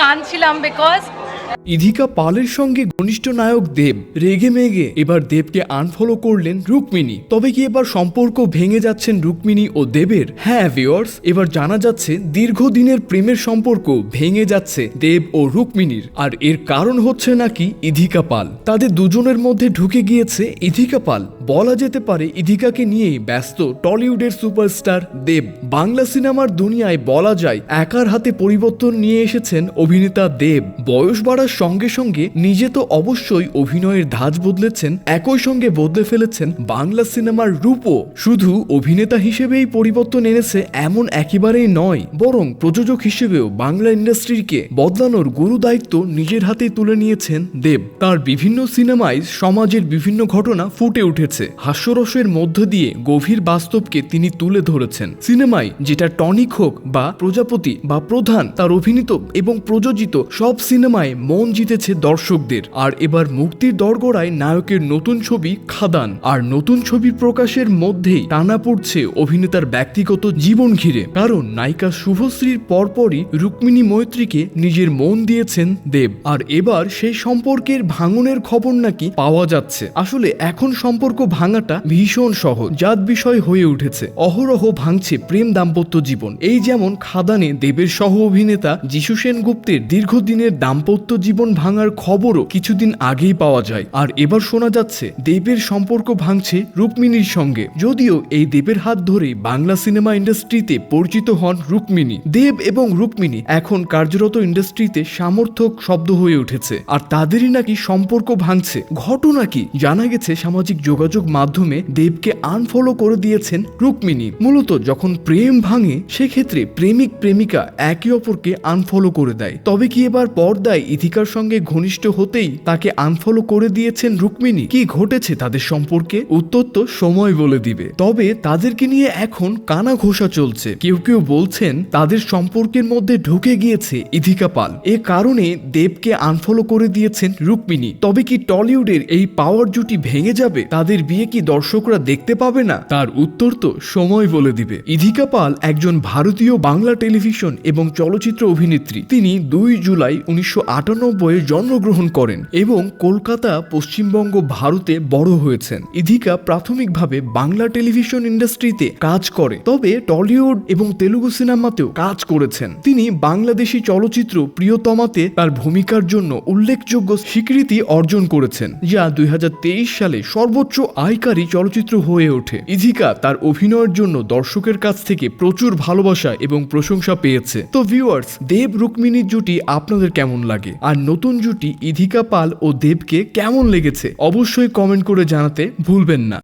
কাঁদছিলাম because Idhika পালের সঙ্গে ঘনিষ্ঠ নায়ক দেব, রেগে মেগে এবার দেবকে আনফলো করলেন রুক্মিণী। তবে কি এবার সম্পর্ক ভেঙে যাচ্ছেন রুক্মিণী ও দেবের? হ্যাঁ ভিওর্স এবার জানা যাচ্ছে দীর্ঘদিনের প্রেমের সম্পর্ক ভেঙে যাচ্ছে দেব ও রুক্মিণীর। আর এর কারণ হচ্ছে নাকি ইধিকা পাল। তাদের দুজনের মধ্যে ঢুকে গিয়েছে ইধিকা পাল। বলা যেতে পারে ইধিকাকে নিয়েই ব্যস্ত টলিউডের সুপারস্টার দেব। বাংলা সিনেমার দুনিয়ায় বলা যায়, একার হাতে পরিবর্তন নিয়ে এসেছেন অভিনেতা দেব। বয়স বাড়ার সঙ্গে সঙ্গে নিজে তো অবশ্যই অভিনয়ের ধাঁচ বদলেছেন, একই সঙ্গে বদলে ফেলেছেন বাংলা সিনেমার রূপও। শুধু অভিনেতা হিসেবেই পরিবর্তন এনেছে এমন একেবারেই নয়, বরং প্রযোজক হিসেবেও বাংলা ইন্ডাস্ট্রিকে বদলানোর গুরু দায়িত্ব নিজের হাতে তুলে নিয়েছেন দেব। তার বিভিন্ন সিনেমায় সমাজের বিভিন্ন ঘটনা ফুটে উঠেছে। হাস্যরসের মধ্য দিয়ে গভীর বাস্তবকে তিনি তুলে ধরেছেন। সিনেমায় যেটা টনিক হোক বা প্রজাপতি বা প্রধান, তার অভিনীত এবং প্রযোজিত সব সিনেমায় মন জিতেছে দর্শকদের। আর এবার মুক্তির দরগড়ায় নায়কের নতুন ছবি খাদান। আর নতুন ছবি প্রকাশের মধ্যেই টানা পড়ছে অভিনেতার ব্যক্তিগত জীবন ঘিরে। কারণ নায়িকা শুভশ্রীর পরপরই রুক্মিণী মৈত্রীকে নিজের মন দিয়েছেন দেব। আর এবার সেই সম্পর্কের ভাঙনের খবর নাকি পাওয়া যাচ্ছে। আসলে এখন সম্পর্ক ভাঙাটা ভীষণ সহজ। জাত বিষয় হয়ে উঠেছে। অহরহ ভাঙছে প্রেম দাম্পত্য জীবন। এই যেমন খাদানে দেবের সহ অভিনেতা যিশু সেনগুপ্তের দীর্ঘদিনের দাম্পত্য জীবন ভাঙার খবরও কিছুদিন আগেই পাওয়া যায়। আর এবার শোনা যাচ্ছে, দেবের সম্পর্ক ভাঙছে রুক্মিণীর সঙ্গে। যদিও এই দেবের হাত ধরেই বাংলা সিনেমা ইন্ডাস্ট্রিতে পরিচিত হন রুক্মিণী। দেব এবং রুক্মিণী এখন কার্যরত ইন্ডাস্ট্রিতে সামর্থক শব্দ হয়ে উঠেছে। আর তাদেরই নাকি সম্পর্ক ভাঙছে। ঘটনা কি জানা গেছে সামাজিক যোগাযোগ মাধ্যমে দেবকে আনফলো করে দিয়েছেন রুক্মিণী। মূলত যখন প্রেম ভাঙে, সেক্ষেত্রে প্রেমিক প্রেমিকা একে অপরকে আনফলো করে দেয়। তবে কি এবার পর্দায় ইথিকার সঙ্গে ঘনিষ্ঠ হতেই তাকে আনফলো করে দিয়েছেন রুক্মিণী। কি ঘটেছে তাদের সম্পর্কে? উত্তর তো সময় বলে দিবে। তবে তাদেরকে নিয়ে এখন কানা ঘোষা চলছে। কেউ কেউ বলছেন, তাদের সম্পর্কের মধ্যে ঢুকে গিয়েছে ইধিকা পাল। এ কারণে দেবকে আনফলো করে দিয়েছেন রুক্মিণী। তবে কি টলিউডের এই পাওয়ার জুটি ভেঙে যাবে? তাদের বিয়ে কি দর্শকরা দেখতে পাবে না? তার উত্তর তো সময় বলে দিবে। ইধিকা পাল একজন ভারতীয় বাংলা টেলিভিশন এবং চলচ্চিত্র অভিনেত্রী। তিনি দুই জুলাই উনিশশো আটানব্বই জন্মগ্রহণ করেন এবং কলকাতা, পশ্চিমবঙ্গ, ভারতে বড় হয়েছেন। ইধিকা প্রাথমিকভাবে বাংলা টেলিভিশন ইন্ডাস্ট্রিতে কাজ করে, তবে টলিউড এবং তেলুগু সিনেমাতেও কাজ করেছেন। তিনি বাংলাদেশি চলচ্চিত্র প্রিয়তমাতে তার ভূমিকার জন্য উল্লেখযোগ্য স্বীকৃতি অর্জন করেছেন, যা দুই হাজার তেইশ সালে সর্বোচ্চ আয়কারী চলচ্চিত্র হয়ে ওঠে। ইধিকা তার অভিনয়ের জন্য দর্শকের কাছ থেকে প্রচুর ভালোবাসা এবং প্রশংসা পেয়েছে। তো ভিউয়ার্স, দেব রুক্মিণীর জুটি আপনাদের কেমন লাগে? আর নতুন জুটি ইধিকা পাল ও দেবকে কেমন লেগেছে অবশ্যই কমেন্ট করে জানাতে ভুলবেন না।